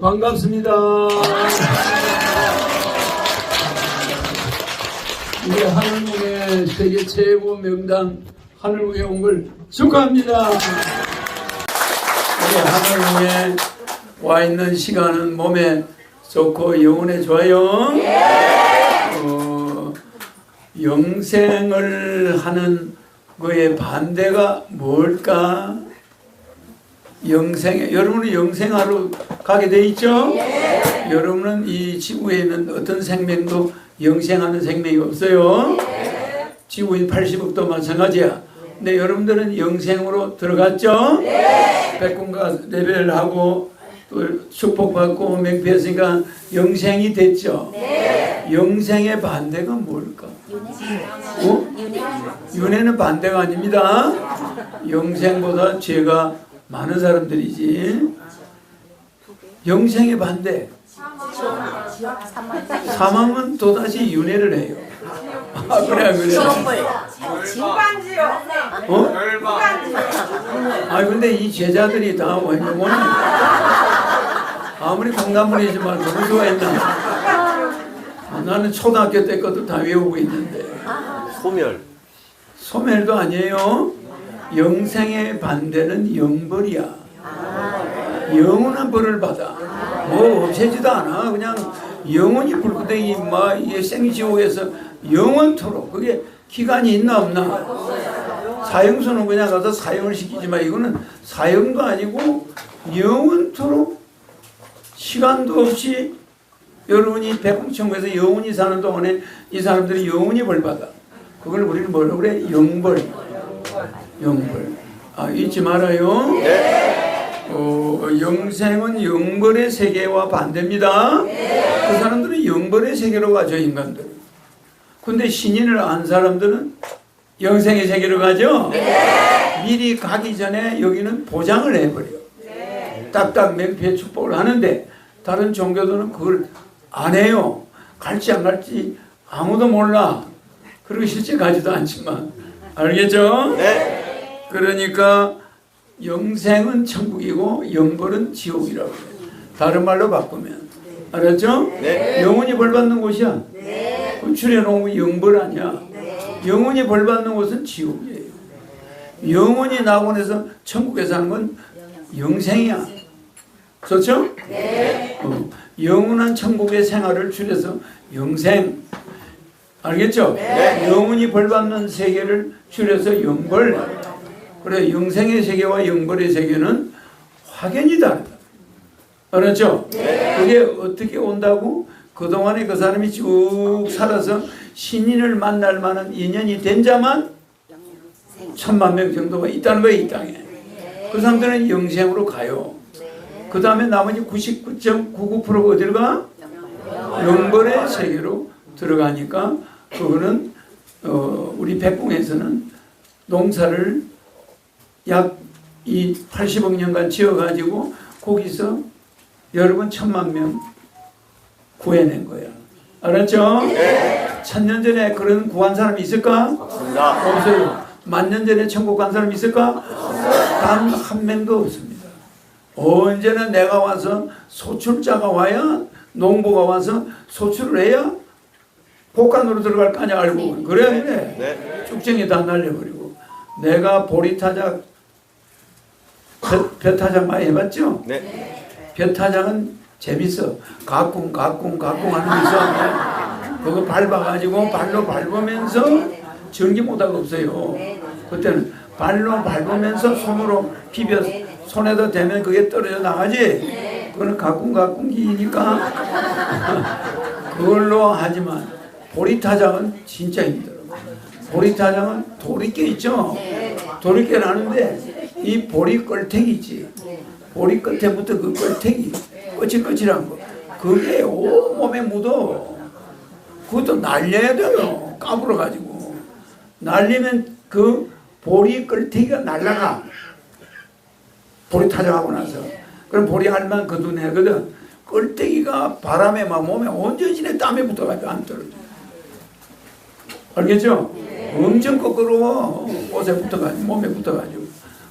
반갑습니다. 우리 하늘궁의 세계 최고 명당 하늘궁에 온 걸 축하합니다. 우리 하늘궁에 와 있는 시간은 몸에 좋고 영혼에 좋아요. 어, 영생을 하는 거의 반대가 뭘까? 영생에 여러분은 영생하러 가게 돼 있죠? 여러분은 이 지구에 있는 어떤 생명도 영생하는 생명이 없어요. 지구인 80억도 마찬가지야. 근데 여러분들은 영생으로 들어갔죠? 백군가 레벨하고 또 축복받고 맹피했으니까 영생이 됐죠? 영생의 반대가 뭘까? 어? 윤회는 반대가 아닙니다. 영생보다 죄가 많은 사람들이지. 영생의 반대. 사망은 또다시 윤회를 해요. 아, 그래, 그래. 무간지요. 어? 아, 근데 이 제자들이 다 완전 뭐냐. 아무리 그럴 수가 있나. 아, 나는 초등학교 때 것도 다 외우고 있는데. 소멸. 소멸도 아니에요. 영생의 반대는 영벌이야. 영원한 벌을 받아. 뭐 없애지도 않아. 그냥 영원히 불구덩이 막 이게 생지옥에서 영원토록 그게 기간이 있나 없나. 사형수는 그냥 가서 사형을 시키지만 이거는 사형도 아니고 영원토록 시간도 없이 여러분이 백공천국에서 영원히 사는 동안에 이 사람들이 영원히 벌 받아. 그걸 우리는 뭐라고 그래? 영벌. 영벌. 아, 잊지 말아요. 어, 영생은 영벌의 세계와 반대입니다. 그 사람들은 영벌의 세계로 가죠, 인간들. 근데 신인을 안 사람들은 영생의 세계로 가죠? 미리 가기 전에 여기는 보장을 해버려. 딱딱 맹피의 축복을 하는데 다른 종교들은 그걸 안 해요. 갈지 안 갈지 아무도 몰라. 그리고 실제 가지도 않지만. 알겠죠? 네. 그러니까 영생은 천국이고 영벌은 지옥이라고 해요. 다른 말로 바꾸면. 알았죠? 네. 영원히 벌 받는 곳이야. 구출해 놓은 영벌 아니야. 영원히 벌 받는 곳은 지옥이에요. 영원히 낙원에서 천국에 사는 건 영생이야. 그렇죠? 어, 영원한 천국의 생활을 줄여서 영생. 알겠죠? 영원히 벌 받는 세계를 줄여서 영벌. 그래 영생의 세계와 영벌의 세계는 확연히 다르다. 알았죠? 그게 어떻게 온다고? 그동안에 그 사람이 쭉 살아서 신인을 만날 만한 인연이 된 자만 천만 명 정도가 있다는 거예요, 이 땅에. 그 사람들은 영생으로 가요. 그 다음에 나머지 99.99%가 어디로 가? 영벌의 세계로 들어가니까 그거는 어, 우리 백궁에서는 농사를 약 이 80억 년간 지어가지고 거기서 여러분 천만 명 구해낸 거야. 알았죠? 천년 전에 그런 구한 사람이 있을까? 없습니다. 없어요. 만년 전에 천국 간 사람 있을까? 단 한 명도 없습니다. 언제나 내가 와서 소출자가 와야 농부가 와서 소출을 해야 복간으로 들어갈 거 아니야? 알고 그래? 그래 네. 쭉정이 다 날려버리고. 내가 보리 타작 벼- 벼타작 많이 해봤죠? 네. 벼 타작은 재밌어. 가꿍 가꿍 가꿍 하는 게 있어. 그거 밟아가지고 발로 밟으면서 전기모다가 없어요. 그때는 발로 밟으면서 손으로 비벼 손에다 대면 그게 떨어져 나가지? 그거는 가꿍 가꿍기니까. 그걸로 하지만 보리타작은 진짜 힘들어. 보리타작은 도리깨 있죠? 도리깨를 하는데 이 보리 껄탱이 있지. 보리 끝에부터 그 껄탱이 거칠거칠한 거. 그게 온몸에 묻어. 그것도 날려야 돼요. 까불어 가지고. 날리면 그 보리 껄탱이가 날라가. 보리 타작하고 나서. 그럼 보리 알만 그 눈에 하거든. 껄탱이가 바람에 막 몸에 온전히 땀에 붙어가지고 안 떨어져 알겠죠? 엄청 거꾸로 옷에 붙어가지고 몸에 붙어가지고.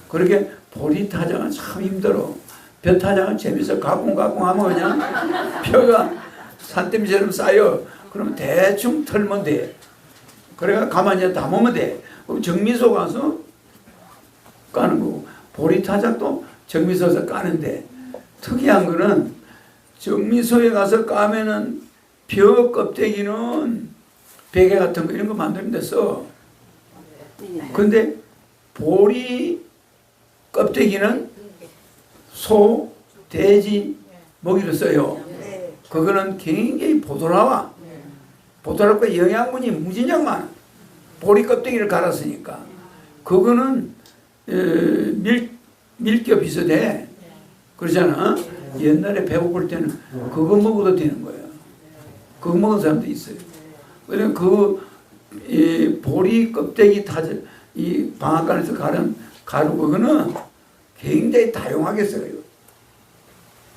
그렇게 보리 타작은 참 힘들어. 벼 타장은 재밌어. 가공가공 하면 그냥 벼가 산더미처럼 쌓여. 그러면 대충 털면 돼. 그래가 가만히 담으면 돼. 그럼 정미소 가서 까는 거고. 보리 타작도 정미소에서 까는데 특이한 거는 정미소에 가서 까면은 벼 껍데기는 베개 같은 거 이런 거 만드는 데 써. 근데 보리 껍데기는 소, 돼지, 먹이로 써요. 그거는 굉장히 보드라와 보드랍고 영양분이 무진장 많아. 보리 껍데기를 갈았으니까. 그거는 에, 밀, 밀겨 비슷해. 그러잖아. 옛날에 배고플 때는 그거 먹어도 되는 거야. 그거 먹은 사람도 있어요. 그러니까 그, 이 보리 껍데기 타이 방앗간에서 가른 가루 그거는 굉장히 다용하게 써요.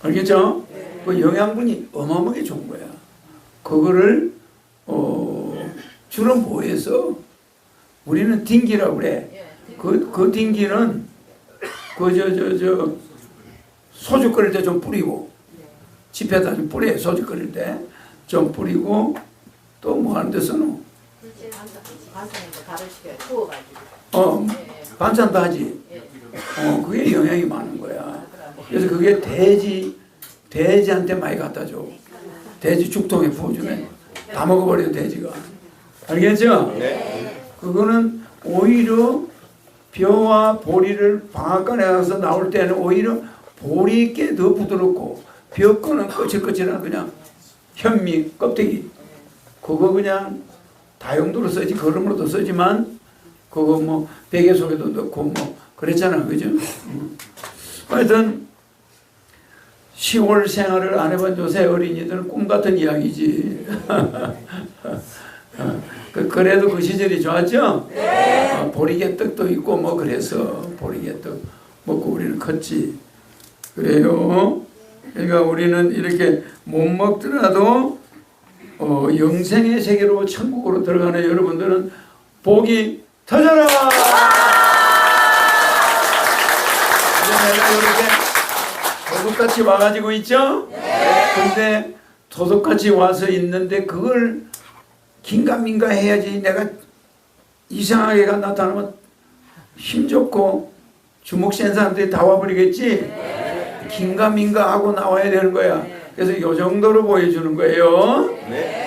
알겠죠? 그 영양분이 어마어마하게 좋은 거야. 그거를 어, 주로 뭐해서 우리는 딩기라고 그래. 그, 그 딩기는 그 저 저 저 소주 끓일 때 좀 뿌리고 집에다 좀 뿌려 소주 끓일 때 좀 뿌리고 또 뭐 하는 데 써노? 반찬에서 가를 시켜요. 구워가지고. 어 예, 반찬도 하지. 예. 어 그게 영향이 많은 거야. 그래서 그게 돼지 돼지한테 많이 갖다 줘. 돼지 죽통에 부어주면 다 먹어버려 돼지가. 알겠죠? 그거는 오히려 벼와 보리를 방앗간에 가서 나올 때는 오히려 보리 게더 부드럽고 벼 거는 거칠거칠한 그냥 현미 껍데기 그거 그냥 다용도로 쓰지 거름으로도 쓰지만 그거 뭐 베개 속에도 넣고 뭐 그랬잖아 그죠? 음. 하여튼 10월 생활을 안 해본 요새 어린이들은 꿈 같은 이야기지. 그- 그래도 그 시절이 좋았죠? 어, 보리개떡도 있고 뭐 그래서 보리개떡 먹고 우리는 컸지. 그래요. 그러니까 우리는 이렇게 못 먹더라도 어, 영생의 세계로 천국으로 들어가는 여러분들은 복이 터져라. 내가 이렇게 도둑같이 와가지고 있죠? 근데 도둑같이 와서 있는데 그걸 긴가민가 해야지 내가 이상하게가 나타나면 힘 좋고 주먹 센 사람들이 다 와버리겠지? 긴가민가 하고 나와야 되는 거야. 그래서 요 정도로 보여주는 거예요.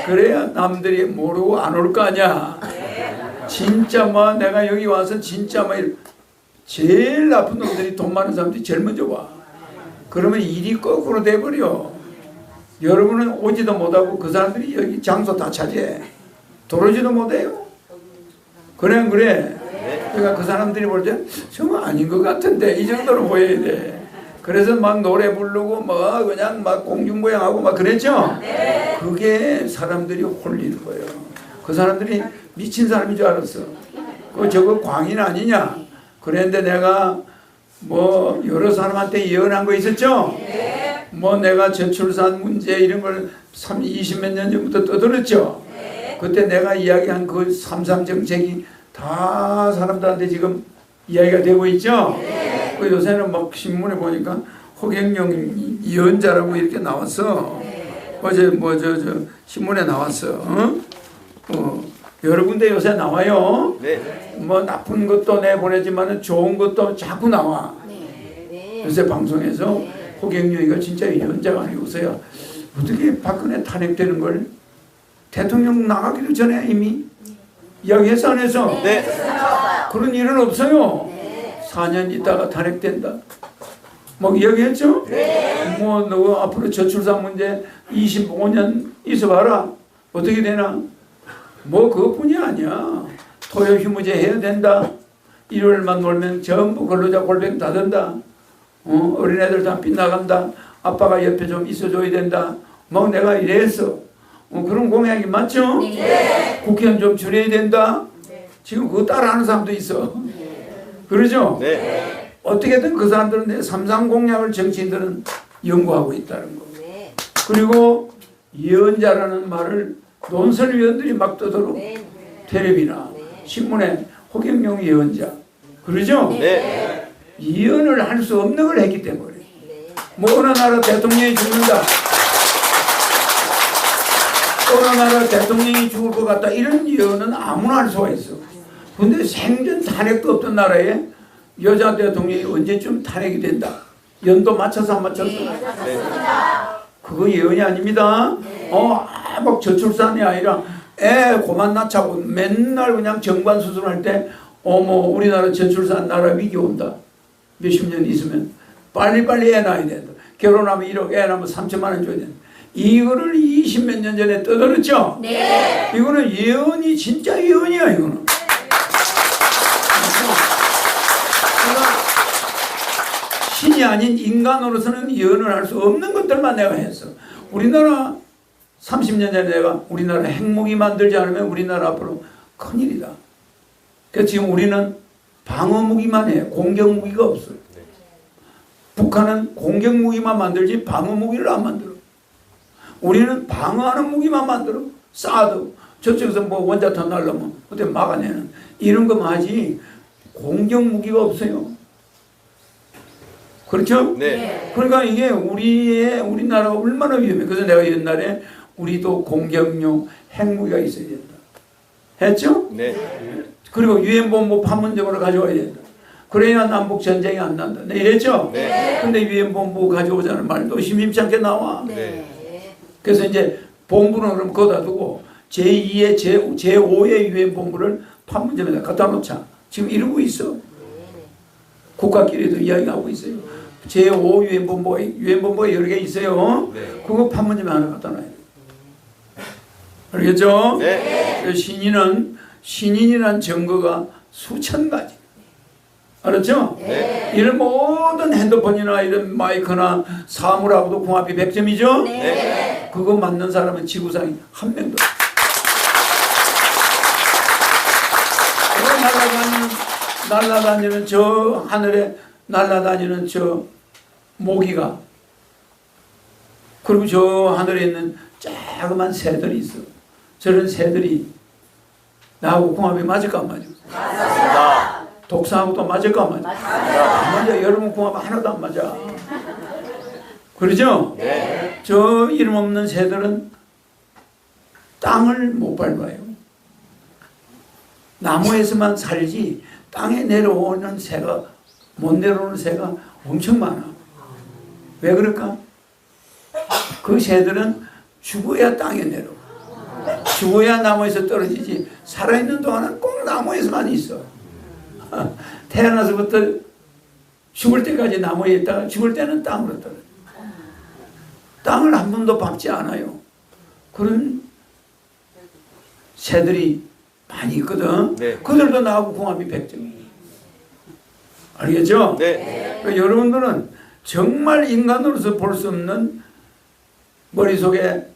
그래야 남들이 모르고 안 올 거 아니야. 진짜 뭐 내가 여기 와서 진짜 뭐 일- 제일 나쁜 놈들이 돈 많은 사람들이 제일 먼저 와. 그러면 일이 거꾸로 돼버려. 여러분은 오지도 못하고 그 사람들이 여기 장소 다 차지해. 들어오지도 못해요. 그래 안 그래? 그러니까 그 사람들이 볼때 정말 아닌 것 같은데 이 정도로 보여야 돼. 그래서 막 노래 부르고 뭐 그냥 막 공중부양하고 막 그랬죠? 그게 사람들이 홀리는 거예요. 그 사람들이 미친 사람인 줄 알았어. 그 저거 광인 아니냐? 그랬는데 내가 뭐 여러 사람한테 예언한 거 있었죠? 뭐 내가 저출산 문제 이런 걸 3, 20 몇 년 전부터 떠들었죠? 그때 내가 이야기한 그 삼삼 정책이 다 사람들한테 지금 이야기가 되고 있죠? 그 요새는 막 신문에 보니까 허경영 예언자라고 이렇게 나왔어. 어제 뭐 저 저 신문에 나왔어. 어? 어. 여러 군데 요새 나와요. 네. 뭐 나쁜 것도 내보내지만 좋은 것도 자꾸 나와. 네. 요새 방송에서 호경영이가 진짜 예언자가 아니고서야 어떻게 박근혜 탄핵되는 걸 대통령 나가기도 전에 이미 이야기해서 안 해서 네. 그런 일은 없어요. 4년 있다가 탄핵된다. 뭐 이야기했죠? 뭐너 앞으로 저출산 문제 25년 있어봐라. 어떻게 되나? 뭐 그것뿐이 아니야. 토요 휴무제 해야 된다. 일요일만 놀면 전부 근로자 골뱅 다 된다. 어, 어린애들 다 빗나간다. 아빠가 옆에 좀 있어줘야 된다. 막 내가 이랬어. 어, 그런 공약이 맞죠? 국회의원 좀 줄여야 된다. 지금 그거 따라하는 사람도 있어. 그러죠? 네. 어떻게든 그 사람들은 내 삼상 공약을 정치인들은 연구하고 있다는 거. 네. 그리고 예언자라는 말을 논설위원들이 막 떠들어. 네. 텔레비나 신문에 호경영 예언자. 그러죠? 네. 예언을 할 수 없는 걸 했기 때문에. 네. 뭐 어느 나라 대통령이 죽는다. 어느 나라 대통령이 죽을 것 같다. 이런 예언은 아무나 할 수가 있어. 근데 생전 탄핵도 없던 나라에 여자 대통령이 언제쯤 탄핵이 된다. 연도 맞춰서 안 맞춰서. 그거 예언이 아닙니다. 어, 아, 막 저출산이 아니라 애 고만 낳자고 맨날 그냥 정관 수술할 때 어머 우리나라 저출산 나라 위기 온다. 몇십 년 있으면 빨리빨리 애 낳아야 된다. 결혼하면 1억, 애 낳으면 3천만 원 줘야 된다. 이거를 20 몇 년 전에 떠들었죠? 네. 이거는 예언이 진짜 예언이야, 이거는. 신이 아닌 인간으로서는 예언을 할 수 없는 것들만 내가 했어. 우리나라 30년 전에 내가 우리나라 핵무기 만들지 않으면 우리나라 앞으로 큰일이다. 그래서 지금 우리는 방어무기만 해. 공격무기가 없어요. 북한은 공격무기만 만들지 방어무기를 안 만들어. 우리는 방어하는 무기만 만들어. 쏴도 저쪽에서 뭐 원자탄 날라면 그때 막아내는 이런 것만 하지 공격무기가 없어요. 그렇죠? 네. 그러니까 이게 우리의 우리나라가 얼마나 위험해. 그래서 내가 옛날에 우리도 공격용 핵무기가 있어야 된다. 했죠? 네. 그리고 유엔 본부 판문점으로 가져와야 된다. 그래야 남북 전쟁이 안 난다. 네, 이랬죠? 네. 근데 유엔 본부 가져오자는 말도 심심치 않게 나와. 네. 그래서 이제 본부는 그럼 거기다 두고 제2의 제, 제5의 유엔 본부를 판문점에다 갖다 놓자. 지금 이러고 있어. 국가끼리도 이야기하고 있어요. 제5 유엔 본부가 유엔 본부가 여러 개 있어요. 네. 그거 판문점에 하나 갖다 놔야 돼. 알겠죠? 네. 그 신인은 신인이란 증거가 수천 가지. 알았죠? 네. 이런 모든 핸드폰이나 이런 마이크나 사물하고도 궁합이 100점이죠? 네. 그거 맞는 사람은 지구상에 한 명도 없어. 그 날아다니는, 날아다니는 저 하늘에 날아다니는 저 모기가 그리고 저 하늘에 있는 자그만 새들이 있어. 저런 새들이 나하고 궁합이 맞을까 안 맞을까? 맞습니다. 독사하고도 맞을까 안 맞을까? 안 맞아. 여러분 궁합 하나도 안 맞아. 그러죠? 네. 저 이름 없는 새들은 땅을 못 밟아요. 나무에서만 살지 땅에 내려오는 새가 못 내려오는 새가 엄청 많아. 왜 그럴까? 그 새들은 죽어야 땅에 내려와. 죽어야 나무에서 떨어지지 살아있는 동안은 꼭 나무에서만 있어. 태어나서부터 죽을 때까지 나무에 있다가 죽을 때는 땅으로 떨어져. 땅을 한 번도 밟지 않아요. 그런 새들이 많이 있거든. 네. 그들도 나하고 궁합이 100점이에요. 알겠죠? 네. 그러니까 여러분들은 정말 인간으로서 볼 수 없는 머릿속에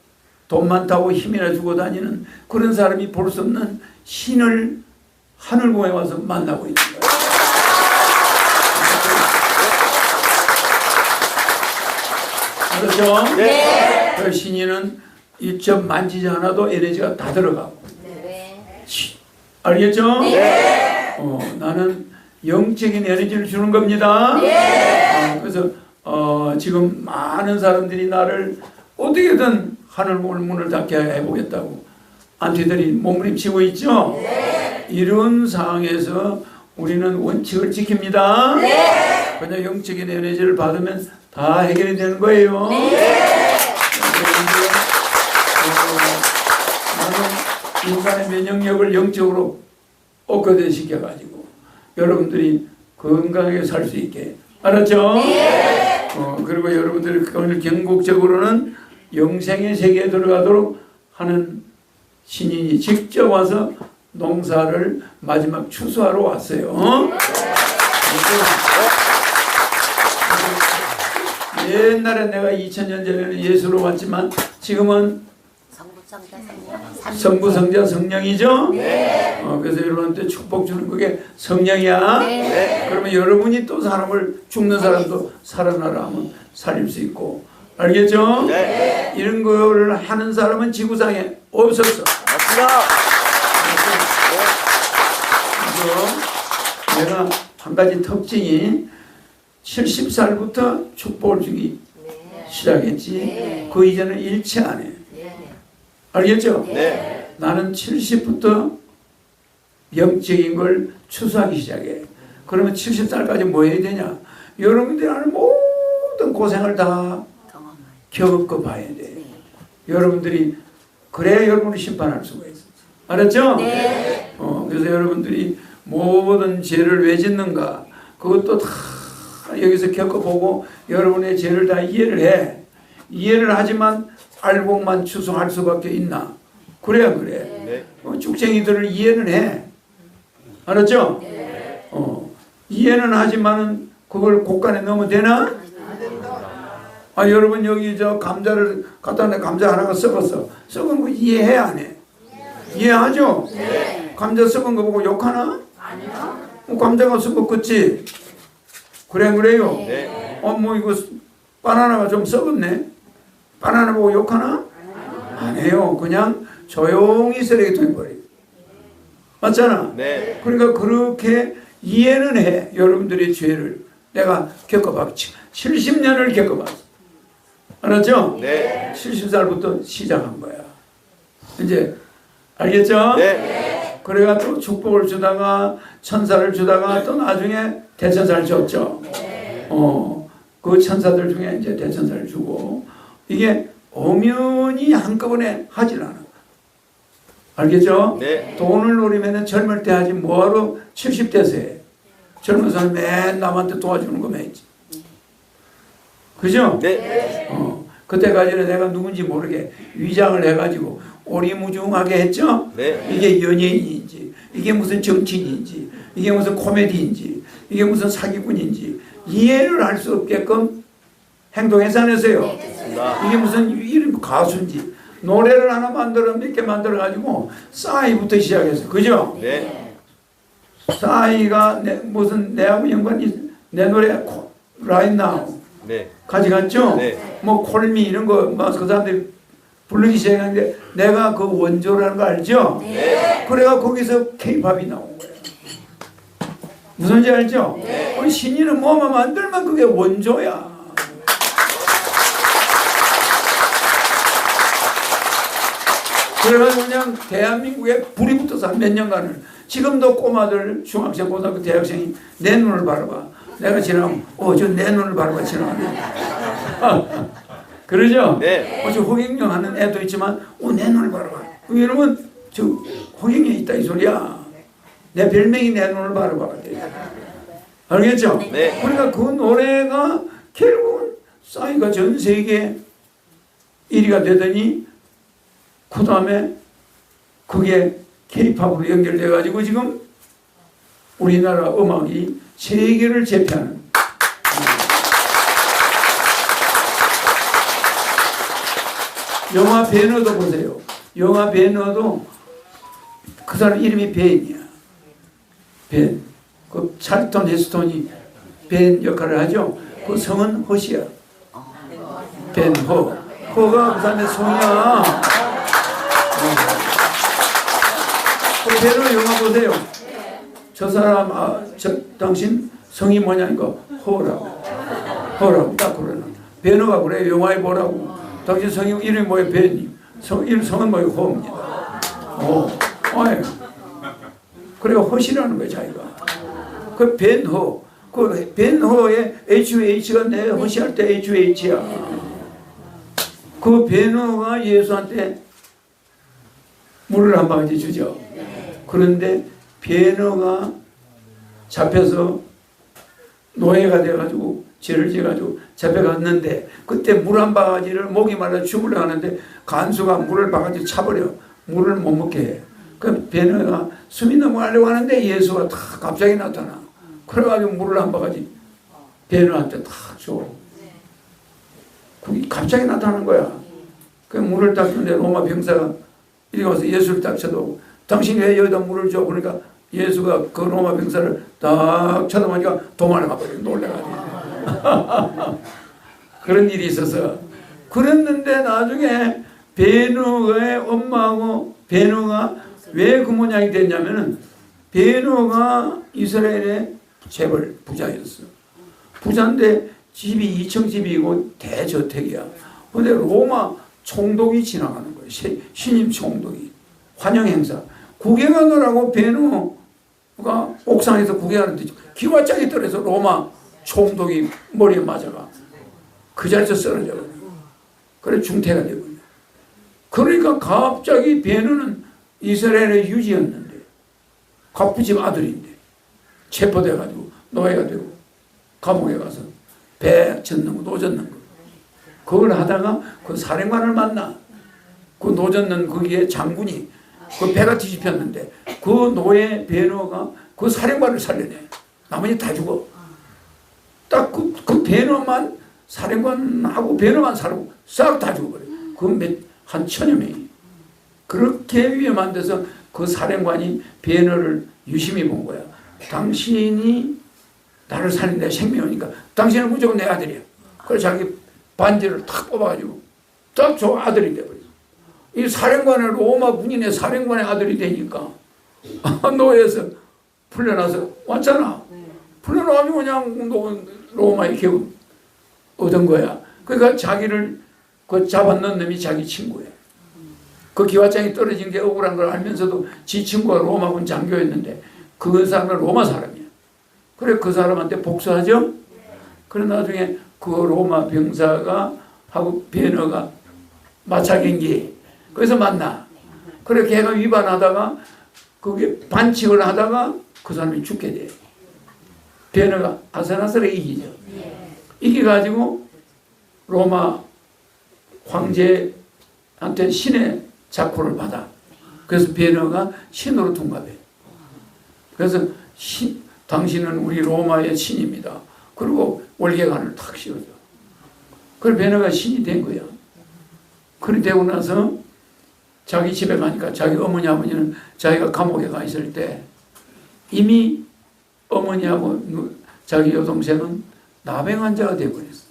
돈 많다고 힘이나 주고 다니는 그런 사람이 볼 수 없는 신을 하늘궁에 와서 만나고 있는 거예요. 그렇죠? 네. 그 신인은 이점 만지지 않아도 에너지가 다 들어가고. 네. 치. 알겠죠? 네. 어, 나는 영적인 에너지를 주는 겁니다. 어, 그래서 어, 지금 많은 사람들이 나를 어떻게든 하늘 문을 닫게 해보겠다고 안티들이 몸부림치고 있죠. 이런 상황에서 우리는 원칙을 지킵니다. 그냥 영적인 에너지를 받으면 다 해결이 되는 거예요. 어, 나는 인간의 면역력을 영적으로 업그레이드 시켜가지고 여러분들이 건강하게 살 수 있게 알았죠? 어, 그리고 여러분들이 오늘 경국적으로는 영생의 세계에 들어가도록 하는 신인이 직접 와서 농사를 마지막 추수하러 왔어요. 어? 옛날에 내가 2000년 전에는 예수로 왔지만 지금은 성부, 성자, 성령이죠? 어, 그래서 여러분한테 축복 주는 그게 성령이야. 그러면 여러분이 또 사람을 죽는 사람도 살아나라 하면 살릴 수 있고. 알겠죠? 네. 이런 거를 하는 사람은 지구상에 없었어. 맞습니다. 그래서 내가 한 가지 특징이 70살부터 축복을 주기 시작했지. 네. 그 이전은 일체 안 해. 네. 알겠죠? 네. 나는 70부터 영적인 걸 추수하기 시작해. 그러면 70살까지 뭐 해야 되냐? 여러분들이 하는 모든 고생을 다 겪어 봐야 돼. 여러분들이 그래야 여러분을 심판할 수가 있어. 알았죠? 네. 어, 그래서 여러분들이 모든 죄를 왜 짓는가? 그것도 다 여기서 겪어보고 여러분의 죄를 다 이해를 해. 이해를 하지만 알고만 추수할 수밖에 있나? 그래야 그래. 네. 어, 쭉쟁이들을 이해는 해. 알았죠? 어, 이해는 하지만은 그걸 곡간에 넣으면 되나? 아, 여러분 여기 저 감자를 갖다 내 감자 하나가 썩었어. 썩은 거 이해해 안 해? 이해하죠? 감자 썩은 거 보고 욕하나? 아니요. 감자가 썩었겠지. 그래 그래요. 네. 어뭐 이거 바나나가 좀 썩었네. 바나나 보고 욕하나? 안 해요. 그냥 조용히 쓰레기통에 버려요. 맞잖아. 네. 그러니까 그렇게 이해는 해. 여러분들의 죄를 내가 겪어봤지. 70년을 겪어봤어. 알았죠? 네. 70살부터 시작한 거야. 이제 알겠죠? 네. 그래가 또 축복을 주다가 천사를 주다가 또 나중에 대천사를 줬죠. 어, 그 천사들 중에 이제 대천사를 주고 이게 엄연히 한꺼번에 하질 않아. 알겠죠? 네. 돈을 노리면 젊을 때 하지 뭐하러 70대서 해. 젊은 사람 맨 남한테 도와주는 거만 있지. 그죠? 네. 어, 그때까지는 내가 누군지 모르게 위장을 해가지고 오리무중하게 했죠? 네. 이게 연예인인지, 이게 무슨 정치인인지, 이게 무슨 코미디인지, 이게 무슨 사기꾼인지 이해를 할 수 없게끔 행동해서 안 했어요. 맞습니다. 이게 무슨 이름 가수인지 노래를 하나 만들어 몇개 만들어 가지고 싸이부터 시작했어. 그죠? 네. 싸이가 내, 무슨 내하고 연관이 내 노래 코- Now 네. 가져갔죠? 네. 뭐 콜미 이런 거뭐그 사람들이 부르기 시작했는데 내가 그 원조라는 거 알죠? 네. 그래가 거기서 케이팝이 나온 거예요. 무슨 지 알죠? 우리 신인은 뭐만 만들면 그게 원조야. 그래가지고 그냥 대한민국에 불이 붙어서 한몇 년간을 지금도 꼬마들 중학생, 고등학교, 대학생이 내 눈을 바라봐. 내가 지나가면 어저 내 눈을 바라봐 지나가네. 그러죠? 네. 어저 호갱령 하는 애도 있지만 어내 눈을 바라봐. 이러면 저 호갱이 있다 이 소리야. 내 별명이 내 눈을 바라봐. 알겠죠? 네. 그러니까 그 노래가 결국은 싸이가 전 세계 1위가 되더니 그 다음에 그게 케이팝으로 연결돼 가지고 지금 우리나라 음악이 세계를 제패하는 영화 배너도 보세요. 영화 배너도 그 사람 이름이 벤이야. 벤. 그 찰턴 헤스톤이 벤 역할을 하죠. 그 성은 허시야. 벤허. 허가 그 사람의 성이야. 그 배너 영화 보세요. 저 사람, 아, 저, 당신 성이 뭐냐니까 허라고. 허라고 딱 그러는. 배너가 그래 영화에 보라고. 당신 성이 이름이 뭐예요? 벤이. 성, 이름 성은 뭐예요? 허입니다. 어, 아유. 그리고 허시라는 거야 자기가. 그 벤허. 그 벤허의 HUH가 내 허시할 때 HUH야. 그 벤허가 예수한테 물을 한 바가지 주죠. 그런데 벤허가 잡혀서 노예가 돼가지고 죄를 지어가지고 잡혀갔는데 그때 물 한 바가지를 목이 말라 죽으려 하는데 간수가 물을 바가지 차버려 물을 못 먹게 해. 그 베너가 숨이 넘어가려고 하는데 예수가 탁 갑자기 나타나. 그래가지고 물을 한 바가지 베너한테 탁 줘. 갑자기 나타나는 거야. 그 물을 딱 주는데 로마 병사가 이리 와서 예수를 딱 쳐다보고 당신이 왜 여기다 물을 줘? 그러니까 예수가 그 로마 병사를 딱 쳐다보니까 도망을 가버려 놀래가지고 그런 일이 있어서 그랬는데 나중에 베누의 엄마하고 베누가 왜 그 모양이 됐냐면은 베누가 이스라엘의 재벌 부자였어. 부자인데 집이 2층 집이고 대저택이야. 근데 로마 총독이 지나가는 신임 총독이. 환영 행사. 구경하느라고 베누가 옥상에서 구경하는데 기와짝이 떨어져 로마 총독이 머리에 맞아가. 그 자리에서 쓰러져. 그래 중태가 되거든요. 그러니까 갑자기 베누는 이스라엘의 유지였는데 갑부집 아들인데 체포돼가지고 노예가 되고 감옥에 가서 배 젓는 거, 노 젓는 거. 그걸 하다가 그 사령관을 만나. 그 노 젓는 거기에 장군이 그 배가 뒤집혔는데 그 노예 베너가 그 사령관을 살려내. 나머지 다 죽어. 딱그그 베너만 사령관하고 베너만 살고 싹 다 죽어버려. 그몇한 천여 명이. 그렇게 위험한 데서 그 사령관이 베너를 유심히 본 거야. 당신이 나를 살린 내 생명이니까 당신은 무조건 내 아들이야. 그래서 자기 반지를 탁 뽑아가지고 딱 저 아들이 돼버렸어. 이 사령관의 로마 군인의 사령관의 아들이 되니까 노예에서 풀려나서 왔잖아. 풀려나가지고 그냥 노- 로마에 겨우 얻은 거야. 그러니까 자기를 그 잡아넣은 놈이 자기 친구야. 그 기와장이 떨어진 게 억울한 걸 알면서도 지 친구가 로마군 장교였는데 그 사람은 로마 사람이야. 그래 그 사람한테 복수하죠. 그래 나중에 그 로마 병사가 하고 베너가 마차 경기 그래서 만나. 그래 걔가 위반하다가 그게 반칙을 하다가 그 사람이 죽게 돼. 베너가 아슬아슬하게 이기죠. 이겨가지고 로마 황제한테 신의 작포를 받아. 그래서 베너가 신으로 둔갑해. 그래서 신, 당신은 우리 로마의 신입니다. 그리고 월계관을 탁 씌워줘. 그래 베너가 신이 된 거야. 그리 되고 나서 자기 집에 가니까 자기 어머니 아버지는 자기가 감옥에 가 있을 때 이미 어머니하고 누- 자기 여동생은 나병 환자가 되어버렸어.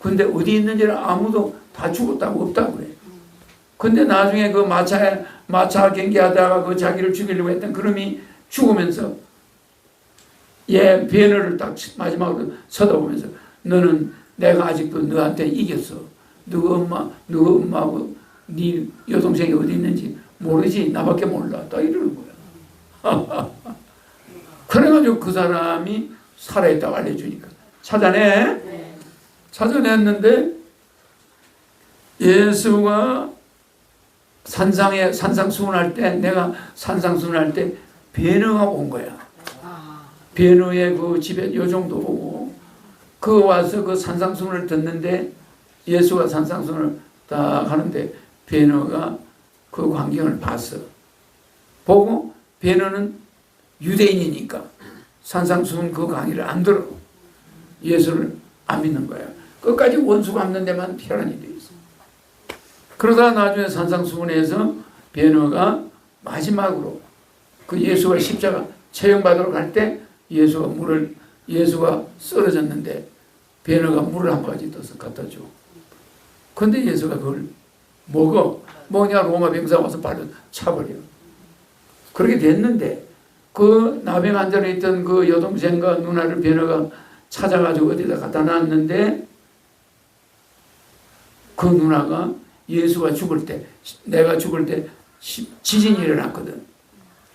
근데 어디 있는지를 아무도 다 죽었다고 없다고 그래. 근데 나중에 그 마차에 마차 경기하다가 그 자기를 죽이려고 했던 그놈이 죽으면서 얘 비너를 딱 마지막으로 쳐다보면서 너는 내가 아직도 너한테 이겼어. 너 엄마, 너 엄마하고 네 여동생이 어디 있는지 모르지 나밖에 몰라. 딱 이러는 거야. 그래가지고 그 사람이 살아있다고 알려주니까 찾아내. 찾아냈는데 예수가 산상에 산상수훈할 때 내가 산상수훈할 때 베너가 온 거야. 베너의 그 집에 요 정도 보고 그 와서 그 산상수훈을 듣는데 예수가 산상수훈을 딱 하는데 베너가 그 광경을 봤어. 보고 베너는 유대인이니까 산상수훈 그 강의를 안 들어. 예수를 안 믿는 거야. 끝까지 원수 갚는 데만 혈안이 돼 있어. 그러다 나중에 산상수훈에서 베너가 마지막으로 그 예수가 십자가 처형받으러 갈 때 예수가 물을 예수가 쓰러졌는데 베너가 물을 한 바가지 떠서 갖다 줘. 근데 예수가 그걸 먹어. 뭐냐 로마 병사 와서 발로 차버려. 그렇게 됐는데 그 나병 환자로 있던 그 여동생과 누나를 베너가 찾아가지고 어디다 갖다 놨는데 그 누나가 예수가 죽을 때 내가 죽을 때 시- 지진이 일어났거든.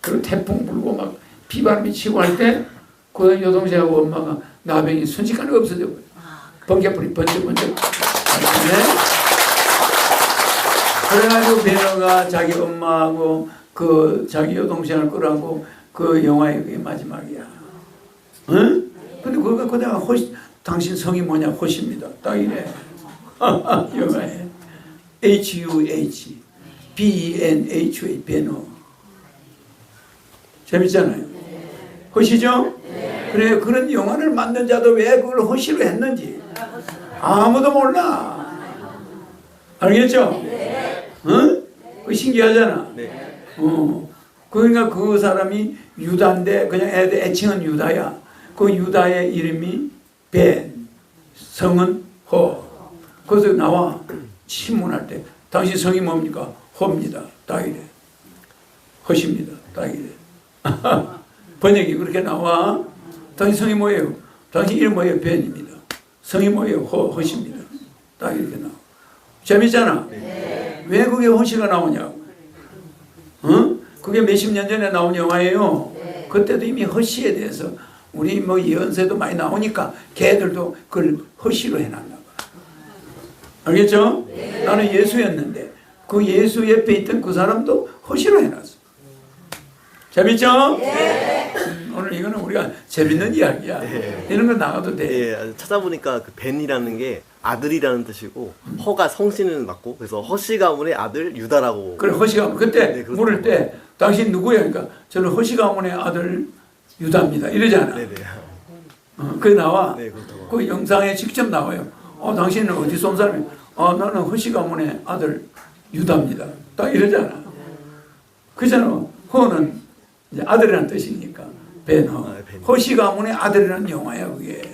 그 태풍 불고 막 비바람이 치고 할 때 그 여동생하고 엄마가 나병이 순식간에 없어져 버려. 번개불이 번쩍번쩍. 네? 그래가지고 베너가 자기 엄마하고 그 자기 여동생을 끌어안고 그 영화의 그게 마지막이야. 응? 근데 그거 그다가 호시 당신 성이 뭐냐 호시입니다. 딱 이래. 영화에 H U H B E N H A 베너. 재밌잖아요. 호시죠? 그래 그런 영화를 만든 자도 왜 그걸 호시로 했는지 아무도 몰라. 알겠죠? 신기하잖아. 어. 그러니까 그 사람이 유다인데 그냥 애들 애칭은 유다야. 그 유다의 이름이 벤, 성은 허. 거기서 나와 신문할 때 당신 성이 뭡니까? 허입니다. 딱 이래. 허십니다. 딱 이래. 번역이 그렇게 나와. 당신 성이 뭐예요? 당신 이름 뭐예요? 벤입니다. 성이 뭐예요? 허, 허시입니다. 딱 이렇게 나와. 재밌잖아. 왜 그게 허시가 나오냐고. 어? 그게 몇십 년 전에 나온 영화예요. 그때도 이미 허시에 대해서 우리 뭐 예언세도 많이 나오니까 걔들도 그걸 허시로 해놨나 봐. 알겠죠? 나는 예수였는데 그 예수 옆에 있던 그 사람도 허시로 해놨어. 재밌죠? 음, 오늘 이거는 우리가 재밌는 이야기야. 이런 거 나가도 돼. 예, 찾아보니까 그 벤이라는 게 아들이라는 뜻이고 허가 성신을 맞고 그래서 허씨 가문의 아들 유다라고. 그래 허시 가문 그때 네, 그렇습니다. 물을 때 당신 누구야? 그러니까 저는 허시 가문의 아들 유다입니다. 이러잖아. 네네. 어, 그게 나와. 네 그렇다고. 그 영상에 직접 나와요. 어, 당신은 어디서 온 사람이? 어, 나는 허시 가문의 아들 유다입니다. 딱 이러잖아. 그잖아. 허는 이제 아들이라는 뜻이니까 벤허. 아, 벤. 허시 가문의 아들이라는 영화야 그게.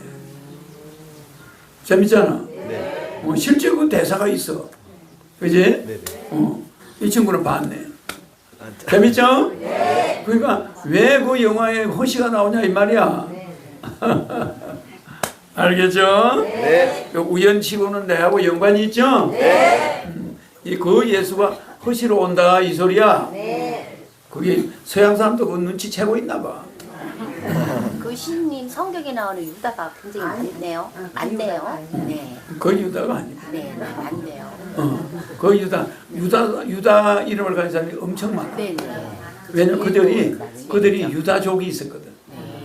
재밌잖아. 네. 어, 실제 그 대사가 있어. 그지? 네네. 어, 이 친구는 봤네. 아, 자- 재밌죠? 그러니까 왜 그 영화에 허시가 나오냐 이 말이야. 알겠죠? 네. 그 우연치고는 내하고 연관이 있죠? 네. 이그 예수가 허시로 온다 이 소리야. 그게 서양 사람도 그 눈치 채고 있나 봐. 그 신님 성경에 나오는 유다가 굉장히 많네요. 많네요. 네, 그 유다가 아니고. 네, 네, 많네요. 어, 그 유다, 유다, 유다 이름을 가진 사람이 엄청 많아. 네, 네. 왜냐면 그들이 그들이 유다족이 있었거든.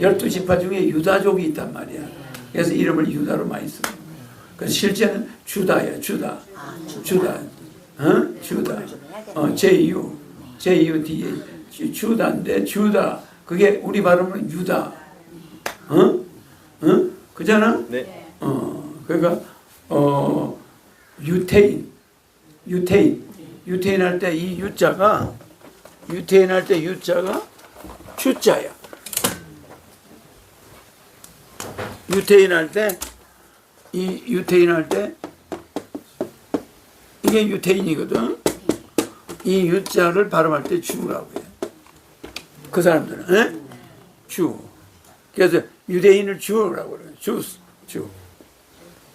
열두 지파 중에 유다족이 있단 말이야. 그래서 이름을 유다로 많이 써. 그래서 실제는 주다야, 주다, 주다, 어, 주다, 어, J.U. J.U.D. 주- 주다인데 주다. 그게 우리 발음은 유다. 어, 어, 그잖아. 네. 어, 그러니까 어 유태인, 유태인, 유태인 할 때 이 유자가 유태인 할 때 유자가 주자야. 유태인 할 때 이 유태인 할 때 이게 유태인이거든. 이 유자를 발음할 때 주라고 해. 그 사람들은 에? 주. 그래서 유대인을 주라고 그래. 주, 주.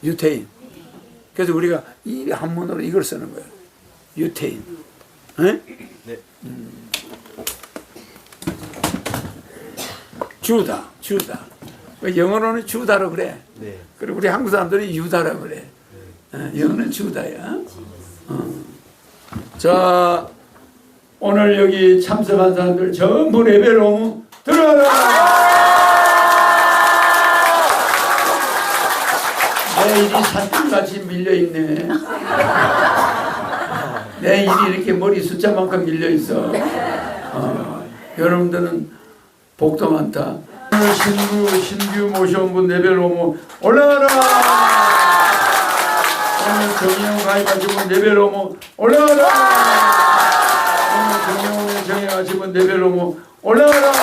유태인. 그래서 우리가 이 한문으로 이걸 쓰는 거야. 유태인. 에? 네. 주다, 주다. 그 영어로는 주다로 그래. 네. 그리고 우리 한국 사람들은 유다라 그래. 어, 영어는 주다야. 어. 자, 오늘 여기 참석한 사람들 전부 레벨 5 들어가라! 일이 산들같이 밀려있네. 내 일이 이렇게 머리 숫자만큼 밀려있어. 어, 여러분들은 복도 많다. 오늘 신부, 신규 모셔온 분 레벨 5 올라가라! 오늘 정의용 가입하신 분 레벨 5 올라가라! 오늘 정의용에 정의하신 분 레벨 5 올라가라!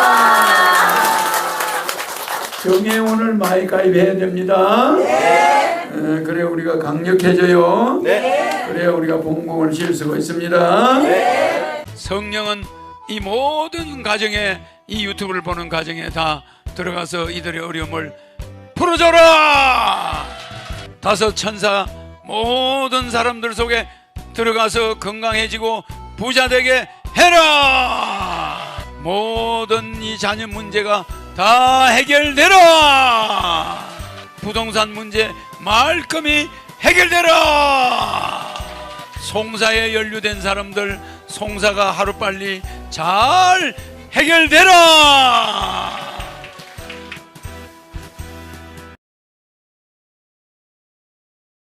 정의용을 많이 가입해야 됩니다. 네. 그래야 우리가 강력해져요. 네. 그래야 우리가 봉공을 실 수가 있습니다. 성령은 이 모든 가정에 이 유튜브를 보는 가정에 다 들어가서 이들의 어려움을 풀어줘라. 다섯 천사 모든 사람들 속에 들어가서 건강해지고 부자 되게 해라. 모든 이 자녀 문제가 다 해결되라. 부동산 문제 말끔히 해결되라. 송사에 연루된 사람들 송사가 하루빨리 잘 해결되라.